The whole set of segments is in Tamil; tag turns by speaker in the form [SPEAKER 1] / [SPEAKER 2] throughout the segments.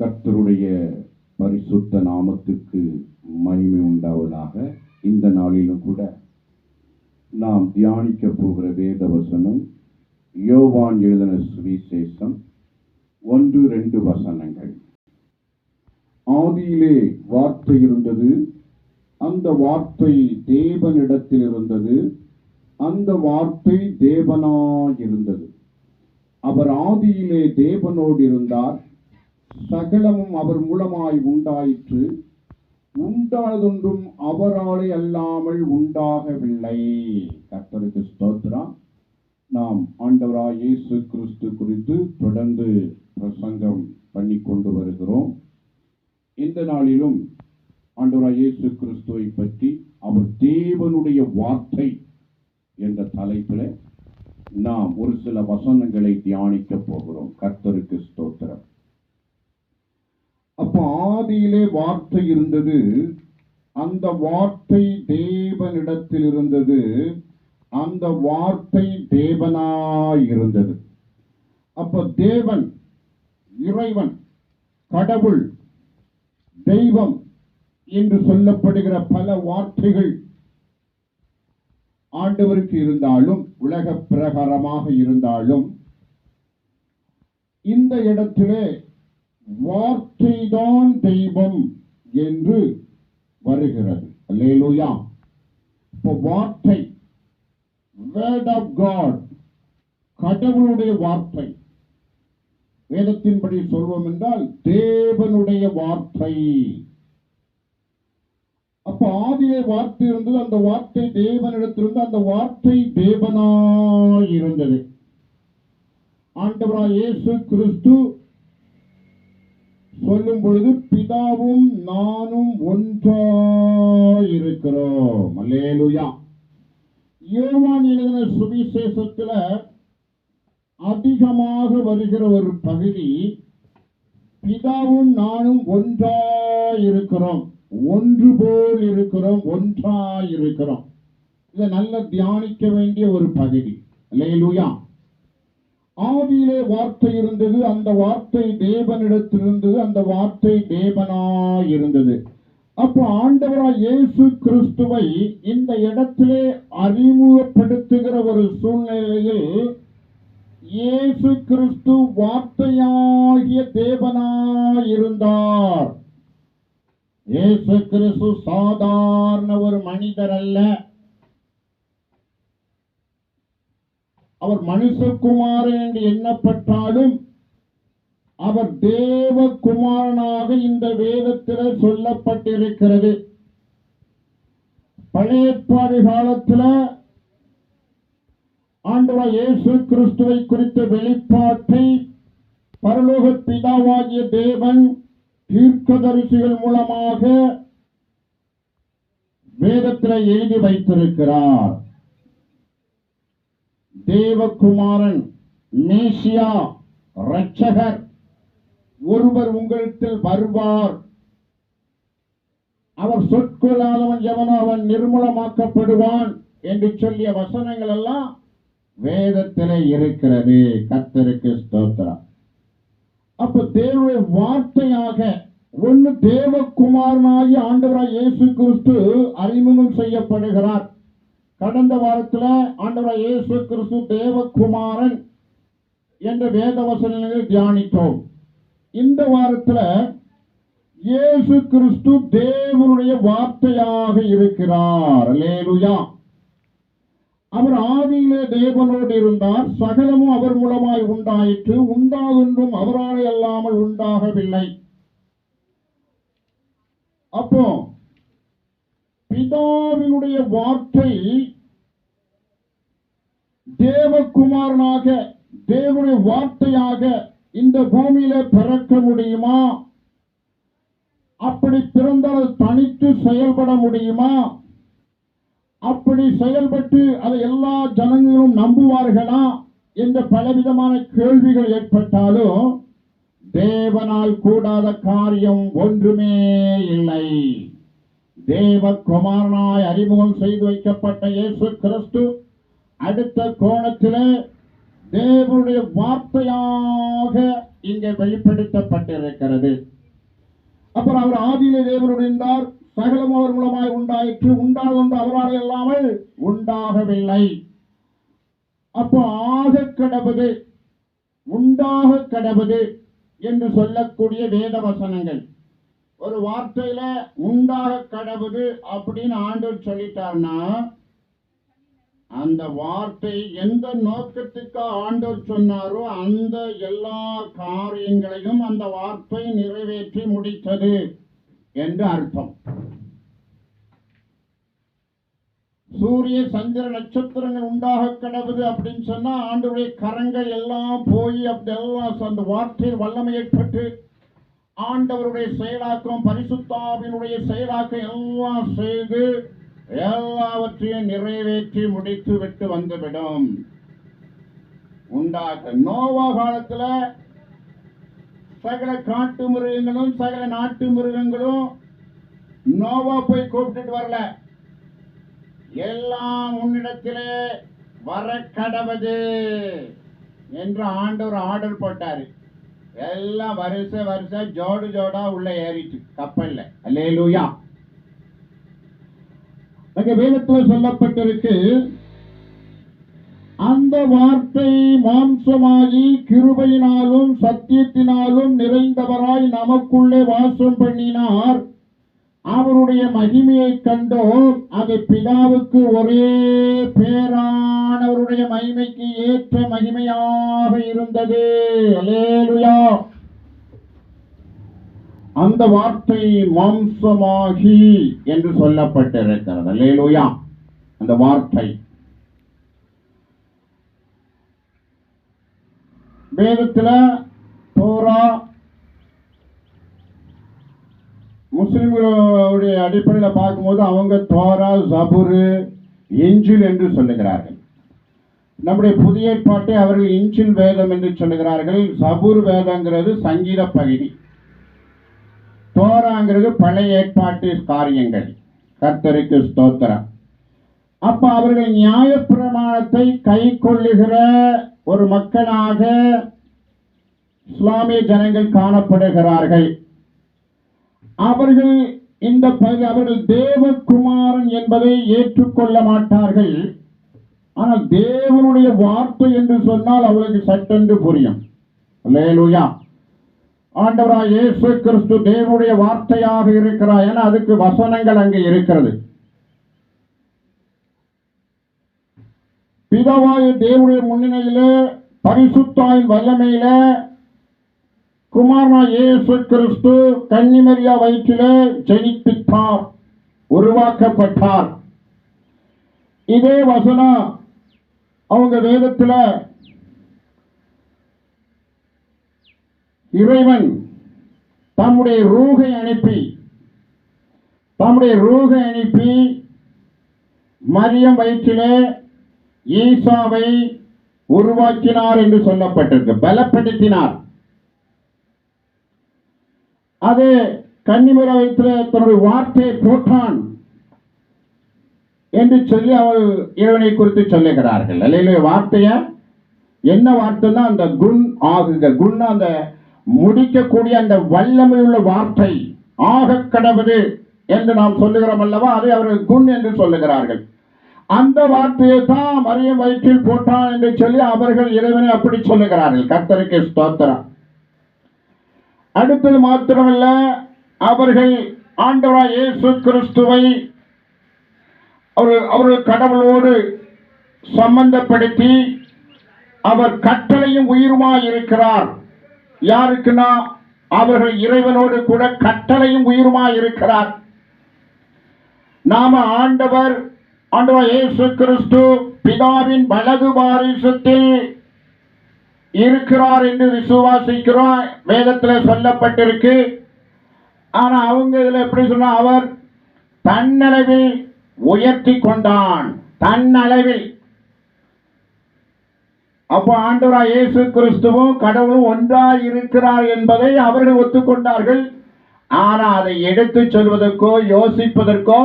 [SPEAKER 1] கர்த்தருடைய பரிசுத்த நாமத்துக்கு மகிமை உண்டாவதாக இந்த நாளிலும் கூட நாம் தியானிக்க போகிற வேத வசனம் யோவான் எழுதின சுவிசேஷம் ஒன்று ரெண்டு வசனங்கள். ஆதியிலே வார்த்தை இருந்தது அந்த வார்த்தை தேவனிடத்தில் இருந்தது அந்த வார்த்தை தேவனாயிருந்தது. அவர் ஆதியிலே தேவனோடு இருந்தார் சகலமும் அவர் மூலமாய் உண்டாயிற்று. உண்டானதொன்றும் அவராலே அல்லாமல் உண்டாகவில்லை. கர்த்தருக்கு ஸ்தோத்திரம். நாம் ஆண்டவராய் இயேசு கிறிஸ்து குறித்து தொடர்ந்து பிரசங்கம் பண்ணி கொண்டு வருகிறோம். இந்த நாளிலும் ஆண்டவராய் இயேசு கிறிஸ்துவை பற்றி அவர் தேவனுடைய வார்த்தை என்ற தலைப்பில் நாம் ஒரு சில வசனங்களை தியானிக்க போகிறோம். கர்த்தருக்கு ஸ்தோத்திரம். அப்போ ஆதியிலே வார்த்தை இருந்தது. அந்த வார்த்தை தேவனிடத்தில் இருந்தது. அந்த வார்த்தை தேவனாய் இருந்தது. அப்ப தேவன் இறைவன் கடவுள் தெய்வம் என்று சொல்லப்படுகிற பல வார்த்தைகள் ஆண்டவருக்கு இருந்தாலும் உலக பிரகாரமாக இருந்தாலும் இந்த இடத்திலே வார்த்தைதான் தெய்வம் என்று வருகிறது. அல்லேலூயா. இப்போ வார்த்தை வேர்ட் ஆஃப் காட் கடவுளுடைய வார்த்தை. வேதத்தின்படி சொல்வோம் என்றால் தேவனுடைய வார்த்தை. அப்ப ஆதியிலே வார்த்தை இருந்தது அந்த வார்த்தை தேவனிடத்திலிருந்து அந்த வார்த்தை தேவனாய் இருந்தது ஆண்டவராய் இயேசு கிறிஸ்து சொல்லும் பொழுது பிதாவும் நானும் ஒன்றாயிருக்கிறோம். யோவான் எழுதின சுவிசேஷத்துல அதிகமாக வருகிற ஒரு பகுதி பிதாவும் நானும் ஒன்றாயிருக்கிறோம். ஒன்று போல் இருக்கிறோம் ஒன்றாயிருக்கிறோம். இதை நல்ல தியானிக்க வேண்டிய ஒரு பகுதி. லேலுயா ஆதியிலே வார்த்தை இருந்தது அந்த வார்த்தை தேவனிடத்திலிருந்தது அந்த வார்த்தை தேவனாய் இருந்தது அப்போ ஆண்டவராய் இயேசு கிறிஸ்துவை இந்த இடத்திலே அறிமுகப்படுத்துகிற ஒரு சூழ்நிலையில் இயேசு கிறிஸ்து வார்த்தையாகிய தேவனாய் இருந்தார் இயேசு கிறிஸ்து சாதாரண ஒரு மனிதர் அல்ல அவர் மனுஷகுமாரன் என்று எண்ணப்பட்டாலும் அவர் தேவகுமாரனாக இந்த வேதத்தில் சொல்லப்பட்டிருக்கிறது. பழையப்பாடு காலத்தில் ஆண்டவா இயேசு கிறிஸ்துவை குறித்த வெளிப்பாட்டை பரலோக பிதாவாகிய தேவன் தீர்க்கதரிசிகள் மூலமாக வேதத்தில் எழுதி வைத்திருக்கிறார். தேவகுமாரன் மேசியா ரட்சகர் ஒருவர் உங்களிடத்தில் வருவார். அவர் சொற்கொள்ளாதவன் எவனோ அவன் நிர்மூலமாக்கப்படுவான் என்று சொல்லிய வசனங்கள் எல்லாம் வேதத்திலே இருக்கிறது. கத்தருக்கு ஸ்தோத்திரம். அப்ப தேவனுடைய வார்த்தையாக ஒன்னு தேவகுமாரனாகி ஆண்டவராய் இயேசு கிறிஸ்து அறிமுகம் செய்யப்படுகிறார். கடந்த வாரத்தில் ஆண்டவராய் இயேசு கிறிஸ்து தேவகுமாரன் என்ற வேத வசனங்களை தியானித்தோம். இந்த வாரத்தில் இயேசு கிறிஸ்து தேவனுடைய வார்த்தையாக இருக்கிறார். லேலுயா அவர் ஆதியிலே தேவனோடு இருந்தார். சகலமும் அவர் மூலமாய் உண்டாயிற்று. உண்டாதொன்றும் அவராலே அல்லாமல் உண்டாகவில்லை. அப்போ பிதாவினுடைய வார்த்தை தேவகுமாரனாக தேவனுடைய வார்த்தையாக இந்த பூமியில பிறக்க முடியுமா? அப்படி பிறந்தால் தனித்து செயல்பட முடியுமா? அப்படி செயல்பட்டு அதை எல்லா ஜனங்களும் நம்புவார்களா? என்ற பலவிதமான கேள்விகள் ஏற்பட்டாலும் தேவனால் கூடாத காரியம் ஒன்றுமே இல்லை. தேவகுமாரனாய் அறிமுகம் செய்து வைக்கப்பட்ட இயேசு கிறிஸ்து அடுத்த கோணத்திலே தேவனுடைய வார்த்தையாக இங்கே வெளிப்படுத்தப்பட்டிருக்கிறது. அப்புறம் அவர் ஆதியிலே தேவனோடு இருந்தார் சகலம் அவர் மூலமாய் உண்டாயிற்று. உண்டானதொன்று அவரால் இல்லாமல் உண்டாகவில்லை. அப்போ ஆக கடவுது உண்டாக கடவுது என்று சொல்லக்கூடிய வேத வசனங்கள் ஒரு வார்த்தையில உண்டாக கடவுது அப்படின்னு ஆண்டவர் சொல்லிட்டார்னா அந்த வார்த்தை எந்த நோக்கத்துக்கு ஆண்டவர் சொன்னாரோ அந்த எல்லா காரியங்களையும் அந்த வார்த்தை நிறைவேற்றி முடித்தது என்று அர்த்தம். சூரிய சந்திர நட்சத்திரங்கள் உண்டாக கிடவுது அப்படின்னு சொன்னா ஆண்டுடைய கரங்கள் எல்லாம் போய் அப்படி எல்லாம் அந்த வார்த்தையில் வல்லமை ஏற்பட்டு ஆண்டவருடைய செயலாக்கம் பரிசுத்தாவினுடைய செயலாக்கம் எல்லாம் செய்து எல்லாவற்றையும் நிறைவேற்றி முடித்து விட்டு வந்துவிடும். உண்டாக்க நோவா காலத்துல சகல காட்டு மிருகங்களும் சகல நாட்டு மிருகங்களும் நோவா போய் கூப்பிட்டுட்டு வரல. எல்லாம் உன்னிடத்திலே வர கடவது என்று ஆண்டவர் ஆர்டர் போட்டாரு. எல்லாம் வருஷ வரிசை ஜோடு ஜோடா உள்ள ஏறிச்சு கப்பல்ல. அல்லேலூயா. அங்க வேதத்துல சொல்லப்பட்டிருக்கு அந்த வார்த்தை மாம்சமாகி கிருபையினாலும் சத்தியத்தினாலும் நிறைந்தவராய் நமக்குள்ளே வாசம் பண்ணினார். அவருடைய மகிமையை கண்டோம். அது பிதாவுக்கு ஒரே பேரானவருடைய மகிமைக்கு ஏற்ற மகிமையாக இருந்தது. அலேலுயா அந்த வார்த்தை மாம்சமாகி என்று சொல்லப்பட்டிருக்கிறது. அலேலுயா அந்த வார்த்தை. வேதத்தில் தோரா முஸ்லிம்களுடைய அடிப்படையில் பார்க்கும்போது அவங்க தோரா ஜபுரு இஞ்சில் என்று சொல்லுகிறார்கள். நம்முடைய புதிய ஏற்பாட்டை அவர்கள் இஞ்சில் வேதம் என்று சொல்லுகிறார்கள். சபுர் வேதங்கிறது சங்கீத பகுதி. தோராங்கிறது பழைய ஏற்பாட்டு காரியங்கள். கர்த்தருக்கு ஸ்தோத்திரம். அப்ப அவர்கள் நியாயப்பிரமாணத்தை கை கொள்ளுகிற ஒரு மக்களாக இஸ்லாமிய ஜனங்கள் காணப்படுகிறார்கள். அவர்கள் இந்த பகுதி அவர்கள் தேவகுமாரன் என்பதை ஏற்றுக்கொள்ள மாட்டார்கள். ஆனால் தேவனுடைய வார்த்தை என்று சொன்னால் அவர்களுக்கு சட்டென்று புரியும். லேலுயா ஆண்டவராய் இயேசு கிறிஸ்து தேவனுடைய வார்த்தையாக இருக்கிறார் என அதுக்கு வசனங்கள் அங்கே இருக்கிறது. பிதாவாய தேவனுடைய முன்னிலையில பரிசுத்தாயின் வல்லமையில குமாரனா இயேசு கிறிஸ்து கன்னிமரியா வயிற்றிலே ஜெயிப்பித்தார் உருவாக்கப்பட்டார். இதே வசனம் அவங்க வேதத்தில் இறைவன் தம்முடைய ரூகை அனுப்பி தம்முடைய ரூகை அனுப்பி மரியம் வயிற்றிலே ஈசாவை உருவாக்கினார் என்று சொல்லப்பட்டிருக்கு. பலப்படுத்தினார். அது கன்னிமர வைத்தில தன்னுடைய வார்த்தையை போட்டான் என்று சொல்லி அவள் இறைவனை குறித்து சொல்லுகிறார்கள். அல்லையிலே வார்த்தைய என்ன வார்த்தைன்னா அந்த குண் ஆகுங்க. குண் அந்த முடிக்கக்கூடிய அந்த வல்லமை உள்ள வார்த்தை ஆக கடவுது என்று நாம் சொல்லுகிறோம் அல்லவா? அதை அவர்கள் குண் என்று சொல்லுகிறார்கள். அந்த வார்த்தையை தான் மரியம் வயிற்றில் போட்டான் என்று சொல்லி அவர்கள் இறைவனை அப்படி சொல்லுகிறார்கள். கர்த்தருக்கு ஸ்தோத்திரம். அடுத்தது மாத்திரமல்ல அவர்கள் ஆண்டவராய் இயேசு கிறிஸ்துவை அவர்கள் அவர்கள் கடவுளோடு சம்பந்தப்படுத்தி அவர் கட்டளையும் உயிருமாய் இருக்கிறார். யாருக்குன்னா அவர்கள் இறைவனோடு கூட கட்டளையும் உயிருமாய் இருக்கிறார். நாம ஆண்டவர் ஆண்டவர் இயேசு கிறிஸ்து பிதாவின் வலது பாரிசத்தில் இருக்கிறார் என்று விசுவாசிக்கிறோம். வேதத்தில் சொல்லப்பட்டிருக்கு. ஆனால் அவங்க இதில் எப்படி சொன்னால் அவர் தன்னளவில் உயர்த்தி கொண்டான். தன்னளவில். அப்போ ஆண்டவராக இயேசு கிறிஸ்துவும் கடவுளும் ஒன்றாய் இருக்கிறார் என்பதை அவர்கள் ஒத்துக்கொண்டார்கள். ஆனால் அதை எடுத்துச் சொல்வதற்கோ யோசிப்பதற்கோ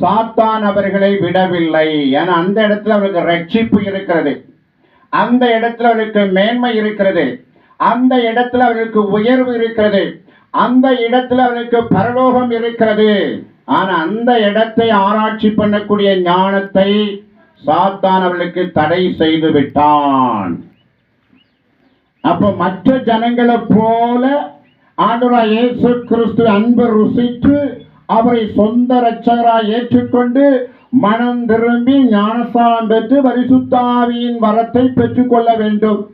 [SPEAKER 1] சாத்தான் அவர்களை விடவில்லை. ஏன்னா அந்த இடத்துல அவருக்கு ரட்சிப்பு இருக்கிறது. அந்த இடத்துல அவர்களுக்கு மேன்மை இருக்கிறது. அந்த இடத்துல அவர்களுக்கு உயர்வு இருக்கிறது. அந்த இடத்துல அவர்களுக்கு பரலோகம் இருக்கிறது. ஆனா அந்த இடத்தை ஆராய்ச்சி பண்ணக்கூடிய ஞானத்தை சாத்தான் அவர்களுக்கு தடை செய்து விட்டான். அப்ப மற்ற ஜனங்களை போல ஆண்டவராய் இயேசு கிறிஸ்து அன்பு ருசித்து அவரை சொந்த ரட்சகராக ஏற்றுக்கொண்டு மனம் திரும்பி ஞானஸ்தானம் பெற்று பரிசுத்தாவியின் வரத்தை பெற்றுக்கொள்ள வேண்டும்.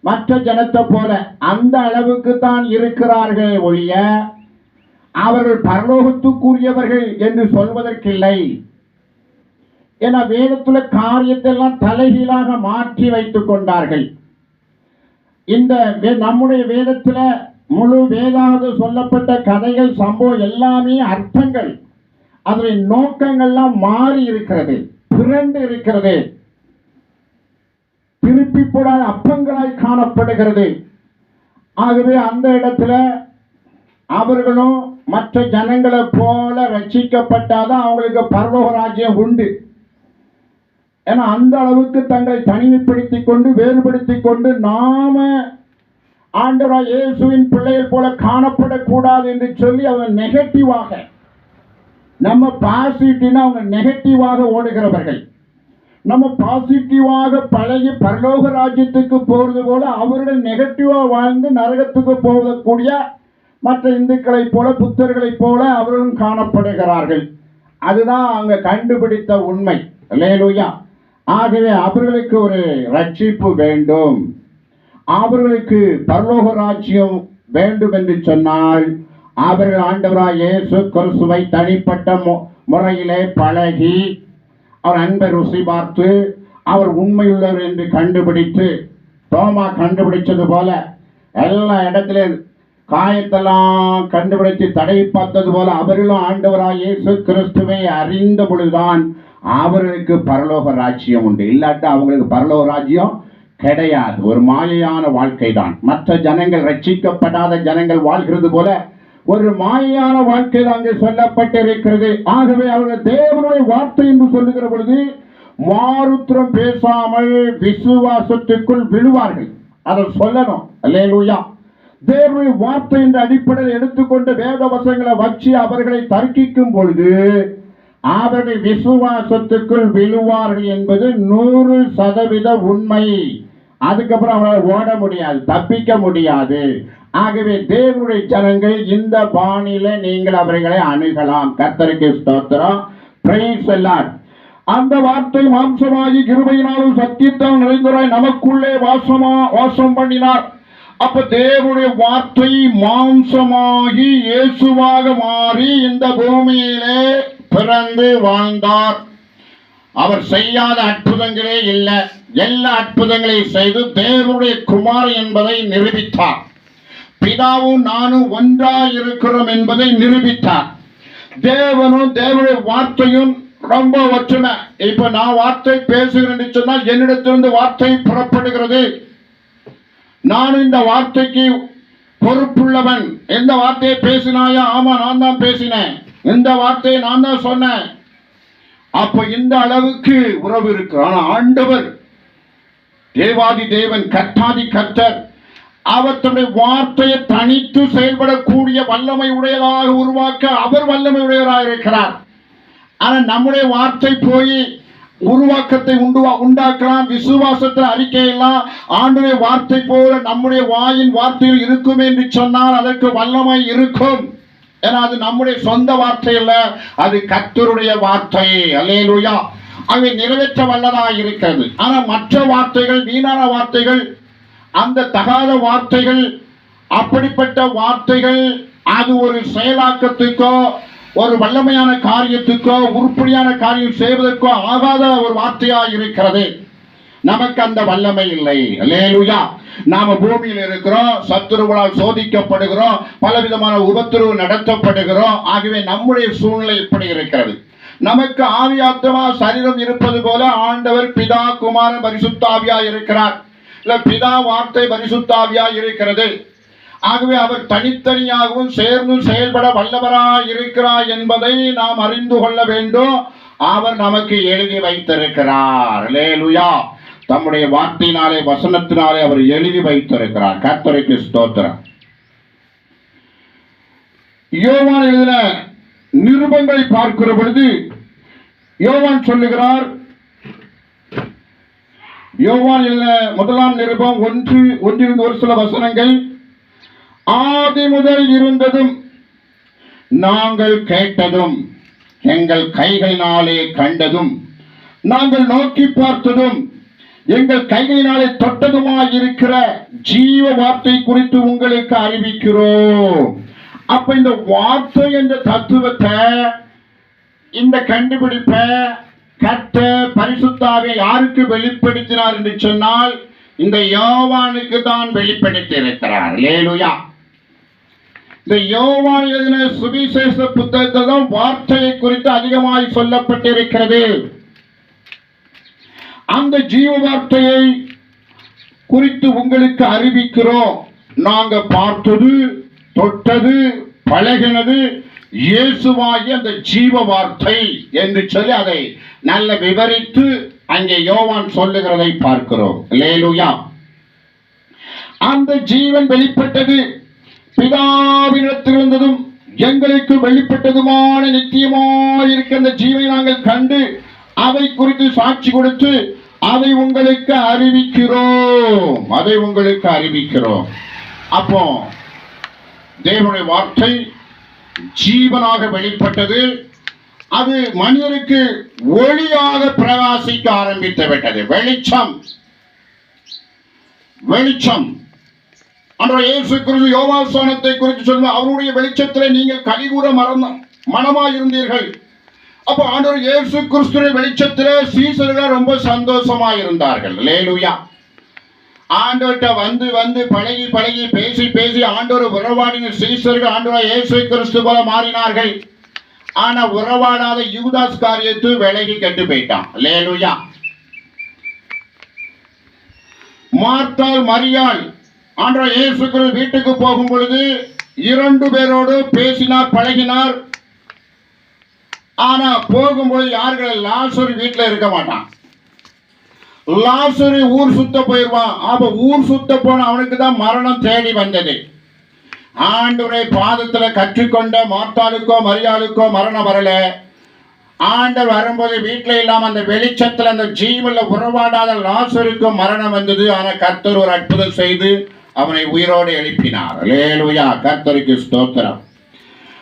[SPEAKER 1] மற்ற ஜனத்தை போல அந்த அளவுக்கு தான் இருக்கிறார்கள் ஒழிய அவர்கள் பரலோகத்துக்குரியவர்கள் என்று சொல்வதற்கில்லை. என வேதத்துல காரியத்தெல்லாம் தலைகீழாக மாற்றி வைத்துக் கொண்டார்கள். இந்த வே- நம்முடைய வேதத்துல முழு வேதாவது சொல்லப்பட்ட கதைகள் சம்பவம் எல்லாமே அர்த்தங்கள். அதனுடைய நோக்கங்கள்லாம் மாறி இருக்கிறது திரண்டு இருக்கிறது. திருப்பி போடாத அப்பங்களாய் காணப்படுகிறது. ஆகவே அந்த இடத்துல அவர்களும் மற்ற ஜனங்களை போல ரட்சிக்கப்பட்டாதான் அவங்களுக்கு பரலோக ராஜ்யம் உண்டு. ஏன்னா அந்த அளவுக்கு தங்களை தனிமைப்படுத்திக் கொண்டு வேறுபடுத்திக் கொண்டு நாம ஆண்டவராய் இயேசுவின் பிள்ளைகள் போல காணப்படக்கூடாது என்று சொல்லி அவன் நெகட்டிவாக நம்ம பாசிட்டிவ்னா அவங்க நெகட்டிவாக ஓடுகிறவர்கள். நம்ம பாசிட்டிவாக பழகி பரலோக ராஜ்யத்துக்கு போகிறது போல அவர்கள் நெகட்டிவாக வாழ்ந்து நரகத்துக்கு போகக்கூடிய மற்ற இந்துக்களைப் போல புத்தர்களைப் போல அவர்களும் காணப்படுகிறார்கள். அதுதான் அவங்க கண்டுபிடித்த உண்மை. லேலுயா ஆகவே அவர்களுக்கு ஒரு ரட்சிப்பு வேண்டும். அவர்களுக்கு பரலோக ராஜ்யம் வேண்டும் என்று சொன்னால் அவர்கள் ஆண்டவராய் இயேசு கிறிஸ்துவை தனிப்பட்ட மு- முறையிலே பழகி அவர் அன்பை ருசி பார்த்து அவர் உண்மையுள்ளவர் என்று கண்டுபிடித்து தோமா கண்டுபிடிச்சது போல எல்லா இடத்துலையும் காயத்தெல்லாம் கண்டுபிடித்து தடை பார்த்தது போல அவர்களும் ஆண்டவராக இயேசு கிறிஸ்துவை அறிந்த பொழுதுதான் அவர்களுக்கு பரலோக ராஜ்யம் உண்டு. இல்லாட்டி அவங்களுக்கு பரலோக ராஜ்யம் கிடையாது. ஒரு மாயையான வாழ்க்கை தான் மற்ற ஜனங்கள் ரட்சிக்கப்படாத ஜனங்கள் வாழ்கிறது போல ஒரு மாயான வாழ்க்கையில் அங்கே சொல்லப்பட்டிருக்கிறது. ஆகவே அவர்கள் தேவனுடைய வார்த்தை என்று சொல்லுகிற பொழுது மாருத்திரம் பேசாமல் விசுவாசத்துக்குள் விழுவார்கள். அதை சொல்லணும். அல்லேலூயா. தேவனுடைய வார்த்தை என்ற அடிப்படையில் எடுத்துக்கொண்டு வேத வசங்களை வச்சு அவர்களை தர்க்கிக்கும் பொழுது அவர்கள் விசுவாசத்துக்குள் விழுவார்கள் என்பது நூறு சதவீத உண்மை. அதுக்கப்புறம் அவங்களால ஓட முடியாது தப்பிக்க முடியாது. ஆகவே தேவனுடைய ஜனங்கள் இந்த பாணியில நீங்கள் அவர்களை அணுகலாம். கர்த்தருக்கு ஸ்தோத்திரம். பிரைஸ் எல்லார் அந்த வார்த்தை மாம்சமாகி கிருபையினாலும் சத்தியத்தால் நிறைந்துராய் நமக்குள்ளே வாசமா வாசம் பண்ணினார். அப்ப தேவனுடைய வார்த்தை மாம்சமாகி இயேசுவாக மாறி இந்த பூமியிலே பிறந்து வாழ்ந்தார். அவர் செய்யாத அற்புதங்களே இல்லை. எல்லா அற்புதங்களையும் செய்து தேவனுடைய குமார் என்பதை நிரூபித்தார். பிதாவும் நானும் ஒன்றா இருக்கிறோம் என்பதை நிரூபித்தார். தேவனும் தேவனுடைய வார்த்தையும் ரொம்ப ஒற்றுமை. இப்ப நான் வார்த்தை பேசுகிறேன் சொன்னால் என்னிடத்திலிருந்து வார்த்தை புறப்படுகிறது. நான் இந்த வார்த்தைக்கு பொறுப்புள்ளவன். எந்த வார்த்தையை பேசினாயா? ஆமா நான் தான் பேசினேன். இந்த வார்த்தையை நான் தான் சொன்னேன். அப்ப இந்த அளவுக்கு உறவு இருக்கு. ஆனா ஆண்டவர் தேவாதி தேவன் கர்த்தாதி கர்த்தர் அவர் தன்னுடைய வார்த்தையை தனித்து செயல்படக்கூடிய வல்லமை உடையதாக உருவாக்க அவர் வல்லமை உடையவராக இருக்கிறார். ஆனால் நம்முடைய வார்த்தை போய் உருவாக்கத்தை உண்டுவா உண்டாக்கலாம் விசுவாசத்தில் அறிக்கையெல்லாம் ஆண்டுடைய வார்த்தை போல நம்முடைய வாயின் வார்த்தையில் இருக்கும் என்று சொன்னால் அதற்கு வல்லமை இருக்கும். ஏன்னா அது நம்முடைய சொந்த வார்த்தை அல்ல அது கத்தருடைய வார்த்தை. அல்லேலுயா. அவை நிறைவேற்ற வல்லதாக இருக்கிறது. ஆனால் மற்ற வார்த்தைகள் வீணான வார்த்தைகள் அந்த தகாத வார்த்தைகள் அப்படிப்பட்ட வார்த்தைகள் அது ஒரு செயலாக்கத்துக்கோ ஒரு வல்லமையான காரியத்துக்கோ உருப்படியான காரியம் செய்வதற்கோ ஆகாத ஒரு வார்த்தையாக இருக்கிறது. நமக்கு அந்த வல்லமை இல்லை. லேலுயா நாம பூமியில் இருக்கிறோம் சத்துருவனால் சோதிக்கப்படுகிறோம் பலவிதமான உபத்திரவு நடத்தப்படுகிறோம். ஆகவே நம்முடைய சூழ்நிலை இப்படி இருக்கிறது. நமக்கு ஆவியாத்தமா சரீரம் இருப்பது போல ஆண்டவர் பிதா குமாரன் பரிசுத்தாவியா இருக்கிறார். பிதா வார்த்தை பரிசுத்தாவியா இருக்கிறது. ஆகவே அவர் தனித்தனியாகவும் சேர்ந்து செயல்பட வல்லவராய் இருக்கிறார் என்பதை நாம் அறிந்து கொள்ள வேண்டும். அவர் நமக்கு எழுதி வைத்திருக்கிறார். லேலுயா தம்முடைய வார்த்தையினாலே வசனத்தினாலே அவர் எழுதி வைத்திருக்கிறார். கத்தரைக்கு ஸ்தோத்திரம். யோவான் எழுதின நிருபங்களை பார்க்கிற பொழுது யோவான் சொல்லுகிறார் யோவான் எழுதின முதலாம் நிருபம் ஒன்று ஒன்றிருந்த ஒரு சில வசனங்கள். ஆதி முதல் இருந்ததும் நாங்கள் கேட்டதும் எங்கள் கைகளினாலே கண்டதும் நாங்கள் நோக்கி பார்த்ததும் எங்கள் கைகளினாலே தொட்டதுமாய் இருக்கிற ஜீவ வார்த்தை குறித்து உங்களுக்கு அறிவிக்கிறோம். அப்ப இந்த வார்த்தை என்ற தத்துவத்தை இந்த கண்டுபிடிப்பை கத்த பரிசுத்தாவை யாருக்கு வெளிப்படுத்தினார் என்று சொன்னால் இந்த யோவானுக்கு தான் வெளிப்படுத்தி இருக்கிறார் லேலுயா இந்த யோவான் எழுதின சுவிசேஷ புத்தகத்தில் தான் வார்த்தையை குறித்து அதிகமாய் சொல்லப்பட்டிருக்கிறது. அந்த ஜீவ வார்த்தையை குறித்து உங்களுக்கு அறிவிக்கிறோம். நாங்க பார்த்தது தொட்டது பழகினது இயேசுவாகி அந்த ஜீவ வார்த்தை என்று சொல்லி அதை நல்ல விவரித்து அங்கே யோவான் சொல்லுகிறதை பார்க்கிறோம். லேலுயா அந்த ஜீவன் வெளிப்பட்டது பிதாவினிடத்திலிருந்ததும் எங்களுக்கு வெளிப்பட்டதுமான நித்தியமாயிருக்கிற அந்த ஜீவை நாங்கள் கண்டு அதை குறித்து சாட்சி கொடுத்து அதை உங்களுக்கு அறிவிக்கிறோம். அதை உங்களுக்கு அறிவிக்கிறோம். அப்போ தேவனுடைய வார்த்தை ஜீவனாக வெளிப்பட்டது. அது மனிதனுக்கு ஒளியாக பிரகாசிக்க ஆரம்பித்து விட்டது. வெளிச்சம். வெளிச்சம். அன்றைய இயேசு கிறிஸ்து யோகாசனத்தை குறித்து சொல்லும் அவருடைய வெளிச்சத்திலே நீங்கள் கலிகூட மறந்த மனமாயிருந்தீர்கள். அப்போ ஆண்டவர் இயேசு கிறிஸ்துவின் வெளிச்சத்திலே சீசர்கள் ரொம்ப சந்தோஷமா இருந்தார்கள் லேலுயா ஆண்டோட்ட வந்து வந்து பழகி பழகி பேசி பேசி ஆண்டவர் உறவாடின சீசர்கள் ஆண்டவர் இயேசு கிறிஸ்து போல மாறினார்கள். ஆனா உறவாடாத யூதாஸ் காரியத்து விலகி கெட்டு போயிட்டான். லேலுயா மார்த்தால் மரியாள் ஆண்டோ இயேசு வீட்டுக்கு போகும் பொழுது இரண்டு பேரோடு பேசினார் பழகினார். ஆனா போகும்போது யார்கள் லாசர் வீட்டில் இருக்க மாட்டான். லாசரு ஊர் சுத்த போயிடுவான் அப்ப ஊர் சுத்த போன அவனுக்கு தான் மரணம் தேடி வந்தது. ஆண்டவரை பாதத்துல கற்றுக்கொண்ட மார்த்தாளுக்கோ மரியாளுக்கோ மரணம் வரல. ஆண்டவர் வரும்போது வீட்டில் இல்லாம அந்த வெளிச்சத்துல அந்த ஜீவன்ல உறவாடாத லாசருக்கு மரணம் வந்தது. ஆனா கர்த்தர் ஒரு அற்புதம் செய்து அவனை உயிரோடு எழுப்பினார். லேலுயா கர்த்தருக்கு ஸ்தோத்திரம்.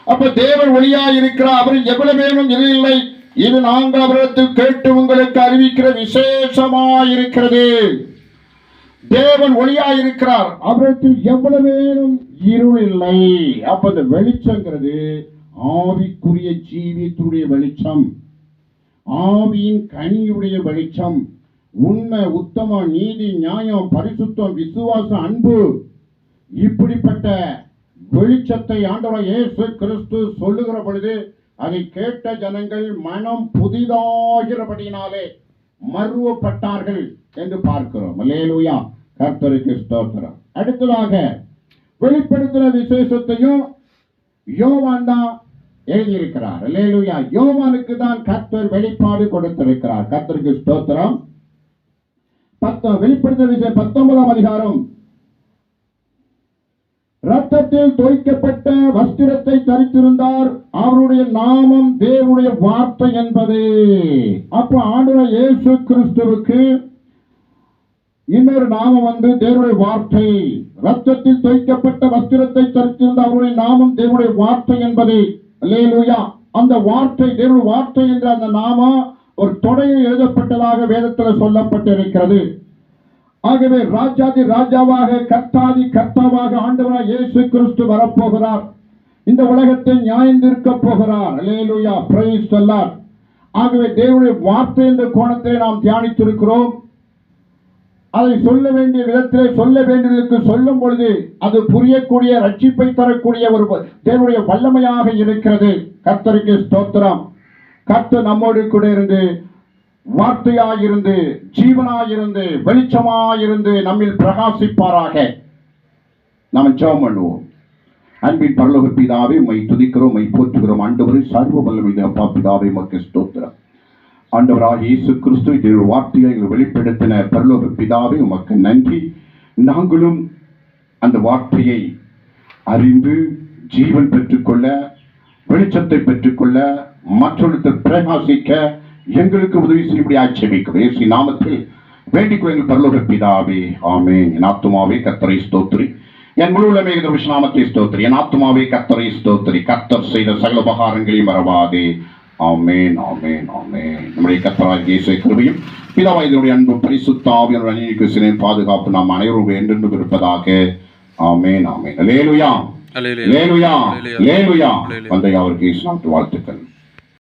[SPEAKER 1] அப்ப தேவன் ஒளியா இருக்கிறார். அவர் எவ்வளவு வேணும் இல்லை இது நாங்கள் அவரிடத்தில் கேட்டு உங்களுக்கு அறிவிக்கிற விசேஷமாயிருக்கிறது. தேவன் ஒளியா இருக்கிறார் அவரிடத்தில் எவ்வளவு வேணும் இருள் இல்லை. அப்ப இந்த வெளிச்சங்கிறது ஆவிக்குரிய ஜீவியத்துடைய வெளிச்சம். ஆவியின் கனியுடைய வெளிச்சம். உண்மை உத்தமம் நீதி நியாயம் பரிசுத்தம் விசுவாசம் அன்பு. இப்படிப்பட்ட வெளிச்சத்தை ஆண்டவர் இயேசு கிறிஸ்து சொல்லுகிற பொழுது அதை கேட்ட ஜனங்கள் மனம் புதிதாகிறபடினாலே மருவப்பட்டார்கள் என்று பார்க்கிறோம். அல்லேலூயா. கர்த்தருக்கு ஸ்தோத்திரம். அடுத்ததாக வெளிப்படுத்தின விசேஷத்தையும் யோவான் தான் எழுதியிருக்கிறார். லேலுயா யோவானுக்கு தான் கர்த்தர் வெளிப்பாடு கொடுத்திருக்கிறார். கர்த்தருக்கு ஸ்தோத்திரம். பத்த வெளிப்படுத்த விஷயம் பத்தொன்பதாம் அதிகாரம். ரத்தத்தில் தோய்க்கப்பட்ட வஸ்திரத்தை தரித்திருந்தார். அவருடைய நாமம் தேவனுடைய வார்த்தை என்பது. அப்ப ஆண்டு இயேசு கிறிஸ்துவுக்கு இன்னொரு நாமம் வந்து தேவனுடைய வார்த்தை. ரத்தத்தில் தோய்க்கப்பட்ட வஸ்திரத்தை தரித்திருந்த அவருடைய நாமம் தேவனுடைய வார்த்தை என்பது. லேலுயா அந்த வார்த்தை தேவனுடைய வார்த்தை என்ற அந்த நாமம் ஒரு தொடையில் எழுதப்பட்டதாக வேதத்தில் சொல்லப்பட்டிருக்கிறது. ஆகவே ராஜாதி ராஜாவாக கர்த்தாதி கர்த்தாவாக ஆண்டவராக இயேசு கிறிஸ்து வரப்போகிறார். இந்த உலகத்தை நியாயந்திருக்க போகிறார். லேலுயா பிரைஸ் சொல்லார் ஆகவே தேவனுடைய வார்த்தை என்ற கோணத்தை நாம் தியானித்திருக்கிறோம். அதை சொல்ல வேண்டிய விதத்திலே சொல்ல வேண்டியதற்கு சொல்லும் பொழுது அது புரியக்கூடிய ரட்சிப்பை தரக்கூடிய ஒரு தேவனுடைய வல்லமையாக இருக்கிறது. கர்த்தருக்கு ஸ்தோத்திரம். கர்த்தர் நம்மோடு கூட இருந்து வார்த்தையாயிருந்து ஜீவனாயிருந்து வெளிச்சமாயிருந்து நம்மில் பிரகாசிப்பாராக. நாம் ஜெபம் பண்ணுவோம். அன்பின் பரலோக பிதாவே உம்மை துதிக்கிறோம் மை போற்றுகிறோம். ஆண்டவரே சர்வ வல்லமை அப்பா பிதாவே மக்கு ஸ்தோத்திரம். ஆண்டவராக இயேசு கிறிஸ்து இது வார்த்தையை எங்கள் வெளிப்படுத்தின பரலோக பிதாவே உமக்கு நன்றி. நாங்களும் அந்த வார்த்தையை அறிந்து ஜீவன் பெற்றுக்கொள்ள வெளிச்சத்தை பெற்றுக்கொள்ள மற்றொருத்தர் பிரகாசிக்க எங்களுக்கு உதவி செய்யும்படி ஆட்சேபிக்கிறோம் இயேசு நாமத்தில் வேண்டிக் எங்கள் பரலோக பிதாவே. ஆமென். என் ஆத்துமாவே கத்தரை ஸ்தோத்திரி. என் முழு உலமே விஷ்ணாமத்தை ஸ்தோத்திரி. என் ஆத்துமாவே கத்தரை ஸ்தோத்திரி. கத்தர் செய்த சகல உபகாரங்களையும் மறவாதே. ஆமென் ஆமென் ஆமென். நம்முடைய கத்தராக இயேசு கிருபையும் பிதாவாய் இதனுடைய அன்பு பரிசுத்தாவியனுடைய சிறையின் பாதுகாப்பு நாம் அனைவரும் என்றென்றும் இருப்பதாக. ஆமென் ஆமென். லேலுயா. லேலுயா. லேலுயா. தந்தை அவருக்கு வாழ்த்துக்கள்.